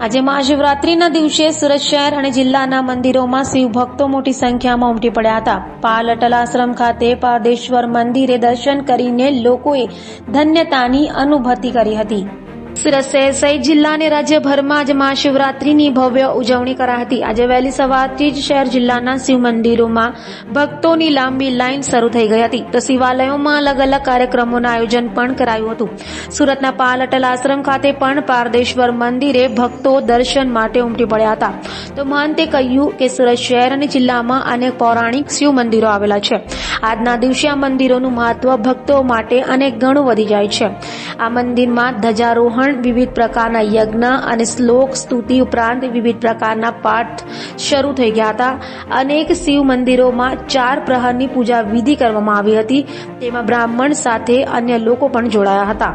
આજે મહાશિવરાત્રીના દિવસે સુરત શહેર અને જિલ્લાના મંદિરોમાં શિવ ભક્તો મોટી સંખ્યામાં ઉમટી પડ્યા હતા. પાલ અટલ આશ્રમ ખાતે પારદેશ્વર મંદિરે દર્શન કરીને લોકોએ ધન્યતાની અનુભૂતિ કરી હતી. સુરત શહેર સહિત જિલ્લા અને રાજ્યભરમાં આજે મહાશિવરાત્રીની ભવ્ય ઉજવણી કરાઈ હતી. આજે વહેલી સવારથી જ શહેર જિલ્લાના શિવ મંદિરોમાં ભક્તોની લાંબી લાઈન શરૂ થઈ ગઈ હતી. તો શિવાલયોમાં અલગ અલગ કાર્યક્રમોનું આયોજન પણ કરાયું હતું. સુરતના પાલ અટલ આશ્રમ ખાતે પણ પારદેશ્વર મંદિરે ભક્તો દર્શન માટે ઉમટી પડ્યા હતા. તો મહંતે કહ્યું કે સુરત શહેર અને જિલ્લામાં અનેક પૌરાણિક શિવ મંદિરો આવેલા છે. આજના દિવસે આ મંદિરોનું મહત્વ ભક્તો માટે અનેક ગણું વધી જાય છે. આ મંદિરમાં ધજારોહણ વિવિધ પ્રકારના યજ્ઞ અને શ્લોક સ્તુતિ ઉપરાંત વિવિધ પ્રકારના પાઠ શરૂ થઈ ગયા હતા. અનેક શિવ મંદિરોમાં ચાર પ્રહરની પૂજા વિધિ કરવામાં આવી હતી. તેમાં બ્રાહ્મણ સાથે અન્ય લોકો પણ જોડાયા હતા.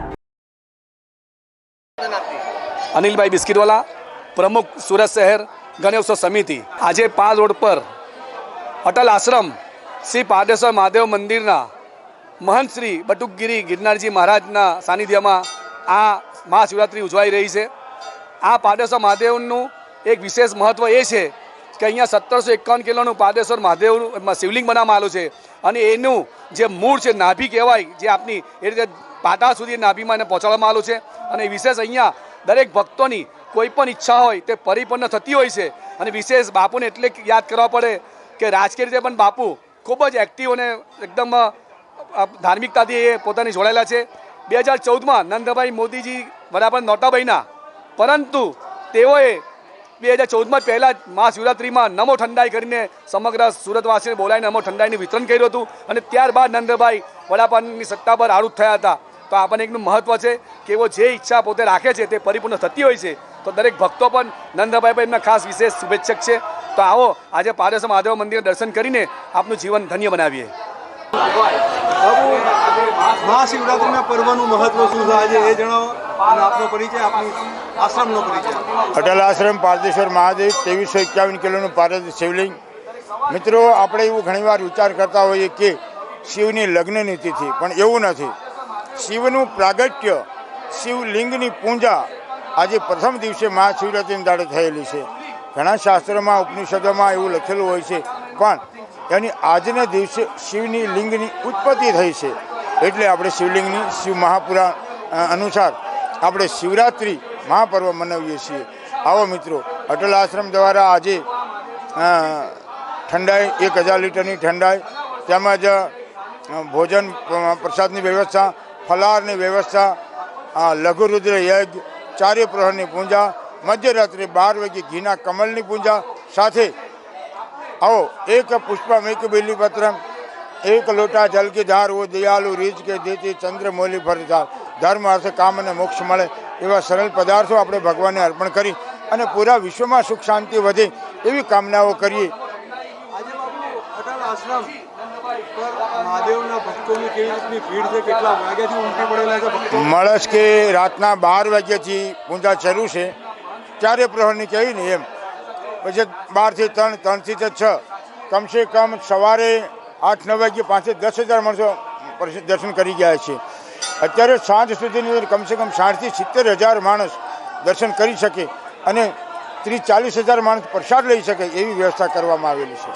અનિલભાઈ બિસ્કીટવાલા, પ્રમુખ સુરત શહેર ગણેશોત્સવ સમિતિ. આજે પાલ રોડ પર અટલ આશ્રમ શ્રી પારદેશ્વર મહાદેવ મંદિરના મહંત શ્રી બટુકગીરી ગિરનારજી મહારાજના સાનિધ્યમાં આ મહાશિવરાત્રિ ઉજવાઈ રહી છે. આ પારદેશ્વર મહાદેવનું એક વિશેષ મહત્ત્વ એ છે કે અહીંયા સત્તરસો એકાવન કિલોનું પારદેશ્વર મહાદેવનું શિવલિંગ બનાવવામાં આવેલું છે અને એનું જે મૂળ છે નાભી કહેવાય, જે આપની એ રીતે પાટા સુધી નાભીમાં એને પહોંચાડવામાં આવેલું છે. અને વિશેષ અહીંયા દરેક ભક્તોની કોઈ પણ ઈચ્છા હોય તે પરિપૂર્ણ થતી હોય છે. અને વિશેષ બાપુને એટલે યાદ કરવા પડે કે રાજકીય રીતે પણ બાપુ ખૂબ જ એક્ટિવ અને એકદમ ધાર્મિકતાથી એ પોતાની જોડાયેલા છે. બે હજાર ચૌદમાં નંદભાઈ મોદીજી વડાપ્રધાન નહોતા બન્યા પરંતુ તેઓએ બે હજાર ચૌદમાં પહેલાં જ મહાશિવરાત્રિમાં નમો ઠંડાઈ કરીને સમગ્ર સુરતવાસીને બોલાવીને નમો ઠંડાઈનું વિતરણ કર્યું હતું અને ત્યારબાદ નંદભાઈ વડાપ્રધાનની સત્તા પર આરૂઢ થયા હતા. તો આપણને એકનું મહત્વ છે કે એવો જે ઈચ્છા પોતે રાખે છે તે પરિપૂર્ણ થતી હોય છે. તો દરેક ભક્તો પણ નંદભાઈ પણ એમના ખાસ વિશેષ શુભેચ્છક છે. તો આવો આજે પારસ મહાદેવ મંદિર દર્શન કરીને આપનું જીવન ધન્ય બનાવીએ. મહાશિવરાત્રિના પર્વનું મહત્વ શું છે એ જણાવો અને પરિચય, આપની આશ્રમનો પરિચય. અટલ આશ્રમ, પારદેશ્વર મહાદેવ, ત્રેવીસો એકાવન કિલોનું પારદ શિવલિંગ. મિત્રો, આપણે એવું ઘણીવાર વિચાર કરતા હોઈએ કે શિવની લગ્નની તિથિ પણ એવું નથી. શિવનું પ્રાગટ્ય, શિવલિંગની પૂજા આજે પ્રથમ દિવસે મહાશિવરાત્રિની દાડે થયેલી છે. ઘણા શાસ્ત્રોમાં, ઉપનિષદોમાં એવું લખેલું હોય છે. પણ એની આજના દિવસે શિવની લિંગની ઉત્પત્તિ થઈ છે. એટલે આપણે શિવલિંગની શિવ મહાપુરાણ અનુસાર આપણે શિવરાત્રિ મહાપર્વ મનાવીએ છીએ. આવો મિત્રો, અટલ આશ્રમ દ્વારા આજે ઠંડાઈ, એક હજાર લીટરની ઠંડાઈ, તેમજ ભોજન પ્રસાદની વ્યવસ્થા, ફલાહારની વ્યવસ્થા લઘુરુદ્ર યજ્ઞ ચારે પ્રહરની પૂજા, મધ્યરાત્રે બાર વાગે ઘીના કમલની પૂજા, સાથે આવો એક પુષ્પમ એક બિલીપત્રમ એક લોટા જલ કે ધાર ઓ દયાલુ રીજ કે દેતી ચંદ્ર મોલી ફરતા ધર્મ અર્થ કામ અને મોક્ષ મળે એવા સરળ પદાર્થો આપણે ભગવાનને અર્પણ કરી અને પૂરા વિશ્વમાં સુખ શાંતિ વધે એવી કામનાઓ કરીએ. મળસ કે રાતના બાર વાગ્યાથી પૂજા શરૂ છે. ચારે પ્રહરની કહી ને એમ. પછી બારથી ત્રણ, ત્રણથી તે છ. કમસે કમ સવારે આઠ, નવ વાગ્યે પાંચથી દસ હજાર માણસો દર્શન કરી ગયા છે. અત્યારે સાંજ સુધીની કમસે કમ સાઠથી સિત્તેર હજાર માણસ દર્શન કરી શકે અને ત્રીસ ચાલીસ હજાર માણસ પ્રસાદ લઈ શકે એવી વ્યવસ્થા કરવામાં આવેલી છે.